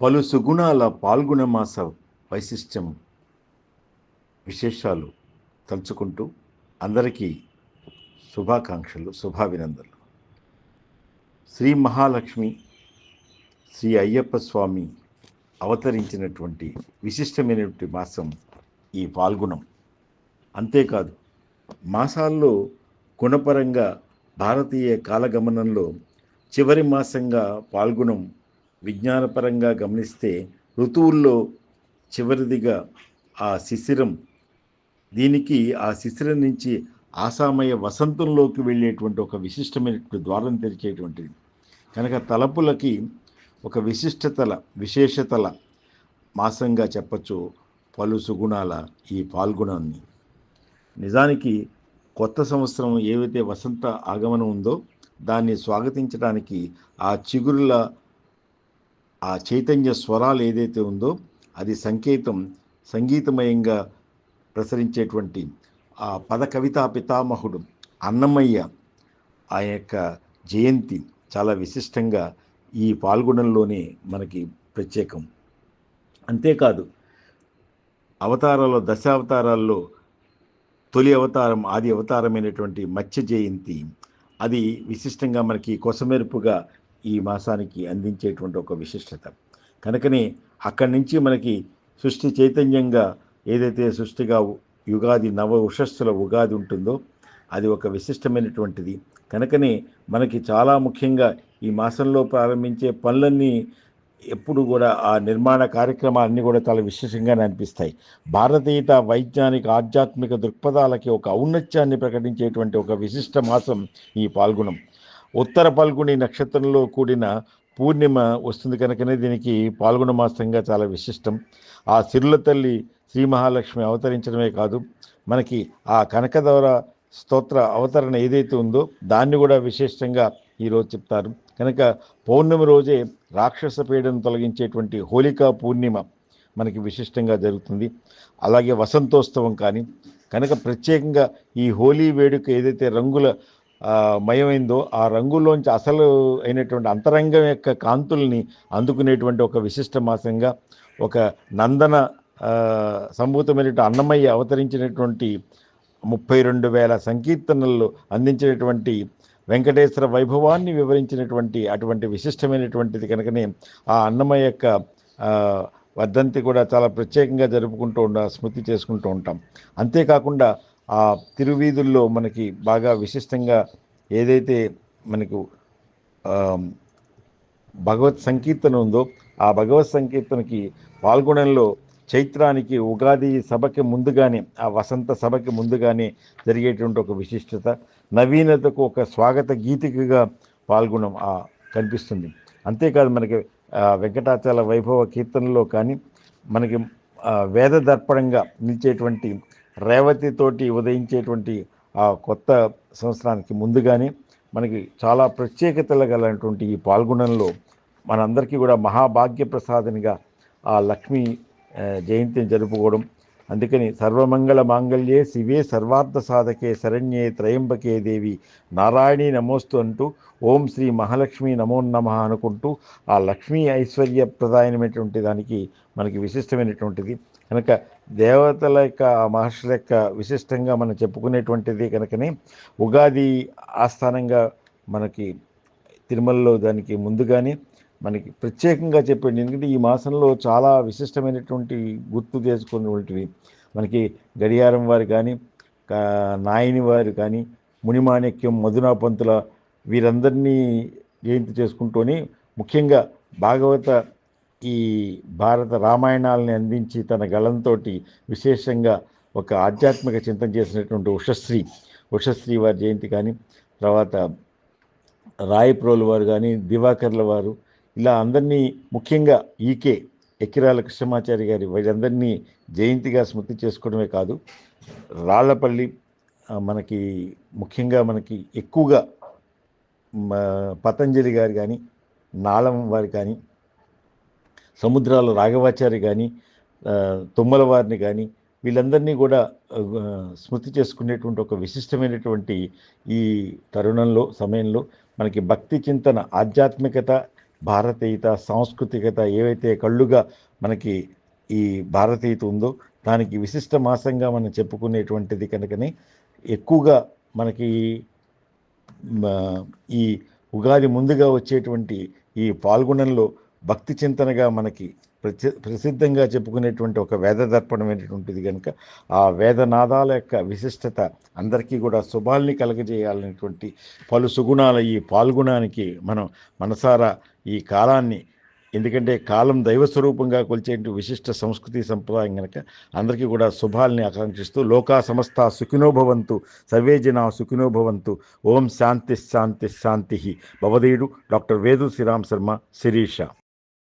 పలు సుగుణాల పాల్గొన మాస వైశిష్ట్యం విశేషాలు తలుచుకుంటూ అందరికీ శుభాకాంక్షలు శుభాభినందనలు. శ్రీ మహాలక్ష్మి శ్రీ అయ్యప్ప స్వామి అవతరించినటువంటి విశిష్టమైనటువంటి మాసం ఈ పాల్గొనం అంతేకాదు మాసాల్లో గుణపరంగా భారతీయ కాలగమనంలో చివరి మాసంగా పాల్గొనం విజ్ఞానపరంగా గమనిస్తే ఋతువుల్లో చివరిదిగా ఆ శిశిరం దీనికి ఆ శిశిరం నుంచి ఆసామయ వసంతంలోకి వెళ్ళేటువంటి ఒక విశిష్టమైనటువంటి ద్వారం తెరిచేటువంటిది. కనుక తలపులకి ఒక విశిష్టతల విశేషతల మాసంగా చెప్పచ్చు పలు సుగుణాల ఈ పాల్గొనాన్ని. నిజానికి కొత్త సంవత్సరం ఏవైతే వసంత ఆగమనం ఉందో దాన్ని స్వాగతించడానికి ఆ చిగురుల ఆ చైతన్య స్వరాలు ఏదైతే ఉందో అది సంకేతం సంగీతమయంగా ప్రసరించేటువంటి ఆ పద కవితా పితామహుడు అన్నమయ్య ఆ యొక్క జయంతి చాలా విశిష్టంగా ఈ పాల్గొనలోనే మనకి ప్రత్యేకం. అంతేకాదు అవతారాల్లో దశావతారాల్లో తొలి అవతారం ఆది అవతారమైనటువంటి మత్స్య జయంతి అది విశిష్టంగా మనకి కొసమెరుపుగా ఈ మాసానికి అందించేటువంటి ఒక విశిష్టత. కనుకనే అక్కడి నుంచి మనకి సృష్టి చైతన్యంగా ఏదైతే సృష్టిగా యుగాది నవ ఉషస్సుల ఉగాది ఉంటుందో అది ఒక విశిష్టమైనటువంటిది. కనుకనే మనకి చాలా ముఖ్యంగా ఈ మాసంలో ప్రారంభించే పనులన్నీ ఎప్పుడు కూడా ఆ నిర్మాణ కార్యక్రమాలన్నీ కూడా చాలా విశేషంగానే అనిపిస్తాయి. భారతీయత వైజ్ఞానిక ఆధ్యాత్మిక దృక్పథాలకి ఒక ఔన్నత్యాన్ని ప్రకటించేటువంటి ఒక విశిష్ట మాసం ఈ పాల్గొనం. ఉత్తర పాల్గుని నక్షత్రంలో కూడిన పూర్ణిమ వస్తుంది కనుకనే దీనికి పాల్గొన మాసంగా చాలా విశిష్టం. ఆ సిరుల తల్లి శ్రీ మహాలక్ష్మి అవతరించడమే కాదు మనకి ఆ కనకదవర స్తోత్ర అవతరణ ఏదైతే ఉందో దాన్ని కూడా విశేషంగా ఈరోజు చెప్తారు. కనుక పౌర్ణమి రోజే రాక్షస పీడను తొలగించేటువంటి హోలికా పూర్ణిమ మనకి విశిష్టంగా జరుగుతుంది. అలాగే వసంతోత్సవం కానీ కనుక ప్రత్యేకంగా ఈ హోలీ వేడుక ఏదైతే రంగుల మయమైందో ఆ రంగుల్లోంచి అసలు అయినటువంటి అంతరంగం యొక్క కాంతుల్ని అందుకునేటువంటి ఒక విశిష్ట మాసంగా ఒక నందన సంభూతమైనటువంటి అన్నమయ్య అవతరించినటువంటి ముప్పై రెండు వేల సంకీర్తనలు అందించినటువంటి వెంకటేశ్వర వైభవాన్ని వివరించినటువంటి అటువంటి విశిష్టమైనటువంటిది కనుకనే ఆ అన్నమయ్య యొక్క వర్ధంతి కూడా చాలా ప్రత్యేకంగా జరుపుకుంటూ ఉండ స్మృతి చేసుకుంటూ ఉంటాం. అంతేకాకుండా ఆ తిరువీధుల్లో మనకి బాగా విశిష్టంగా ఏదైతే మనకు భగవత్ సంకీర్తన ఉందో ఆ భగవత్ సంకీర్తనకి పాల్గొనడంలో చైత్రానికి ఉగాది సభకి ముందుగానే ఆ వసంత సభకి ముందుగానే జరిగేటువంటి ఒక విశిష్టత నవీనతకు ఒక స్వాగత గీతికగా పాల్గొనం కనిపిస్తుంది. అంతేకాదు మనకి వెంకటాచల వైభవ కీర్తనలో కానీ మనకి వేద దర్పణంగా నిలిచేటువంటి రేవతితోటి ఉదయించేటువంటి ఆ కొత్త సంవత్సరానికి ముందుగానే మనకి చాలా ప్రత్యేకతలు గలటువంటి ఈ పాల్గొనంలో మనందరికీ కూడా మహాభాగ్య ప్రసాదనిగా ఆ లక్ష్మీ జయంతిని జరుపుకోవడం. అందుకని సర్వమంగళ మాంగళ్యే శివే సర్వార్థ సాధకే శరణ్యే త్రయంబకే దేవి. నారాయణి నమోస్తు అంటూ ఓం శ్రీ మహాలక్ష్మి నమో నమ అనుకుంటూ ఆ లక్ష్మీ ఐశ్వర్య ప్రదాయమైనటువంటి దానికి మనకి విశిష్టమైనటువంటిది. కనుక దేవతల యొక్క మహర్షుల యొక్క విశిష్టంగా మనం చెప్పుకునేటువంటిది కనుకనే ఉగాది ఆస్థానంగా మనకి తిరుమలలో దానికి ముందుగానే మనకి ప్రత్యేకంగా చెప్పండి ఎందుకంటే ఈ మాసంలో చాలా విశిష్టమైనటువంటి గుర్తు చేసుకున్నటువంటివి మనకి గడియారం వారు కానీ నాయని వారు కానీ మునిమాణిక్యం మధునా పంతుల వీరందరినీ జయంతి చేసుకుంటూనే ముఖ్యంగా భాగవత ఈ భారత రామాయణాలని అందించి తన గళంతో విశేషంగా ఒక ఆధ్యాత్మిక చింతన చేసినటువంటి ఉషశ్రీ ఉషశ్రీ వారి జయంతి కానీ తర్వాత రాయప్రోలు వారు కానీ దివాకర్ల వారు ఇలా అందరినీ ముఖ్యంగా ఈకే ఎక్కిరాల కృష్ణమాచారి గారి వీరందరినీ జయంతిగా స్మృతి చేసుకోవడమే కాదు రాళ్ళపల్లి మనకి ముఖ్యంగా మనకి ఎక్కువగా పతంజలి గారు కానీ నాళం వారు కానీ సముద్రాల రాఘవాచారి కానీ తుమ్మల వారిని కానీ వీళ్ళందరినీ కూడా స్మృతి చేసుకునేటువంటి ఒక విశిష్టమైనటువంటి ఈ తరుణంలో సమయంలో మనకి భక్తి చింతన ఆధ్యాత్మికత భారతీయత సాంస్కృతికత ఏవైతే కళ్ళుగా మనకి ఈ భారతీయత ఉందో దానికి విశిష్ట మాసంగా మనం చెప్పుకునేటువంటిది కనుకనే ఎక్కువగా మనకి ఈ ఉగాది ముందుగా వచ్చేటువంటి ఈ పాల్గొనంలో భక్తి చింతనగా మనకి ప్రసిద్ధంగా చెప్పుకునేటువంటి ఒక వేద దర్పణమైనటువంటిది కనుక ఆ వేదనాదాల యొక్క విశిష్టత అందరికీ కూడా శుభాల్ని కలగజేయాలనేటువంటి పలు సుగుణాల ఈ పాల్గొనానికి మనం మనసారా ఈ కాలాన్ని ఎందుకంటే కాలం దైవ స్వరూపంగా విశిష్ట సంస్కృతి సంప్రదాయం కనుక అందరికీ కూడా శుభాల్ని ఆకాంక్షిస్తూ లోకా సమస్త సుఖినోభవంతు సర్వే జనా సుఖినోభవంతు ఓం శాంతి శాంతి శాంతి. భవదేయుడు డాక్టర్ వేదు శ్రీరామ్ శర్మ శిరీష.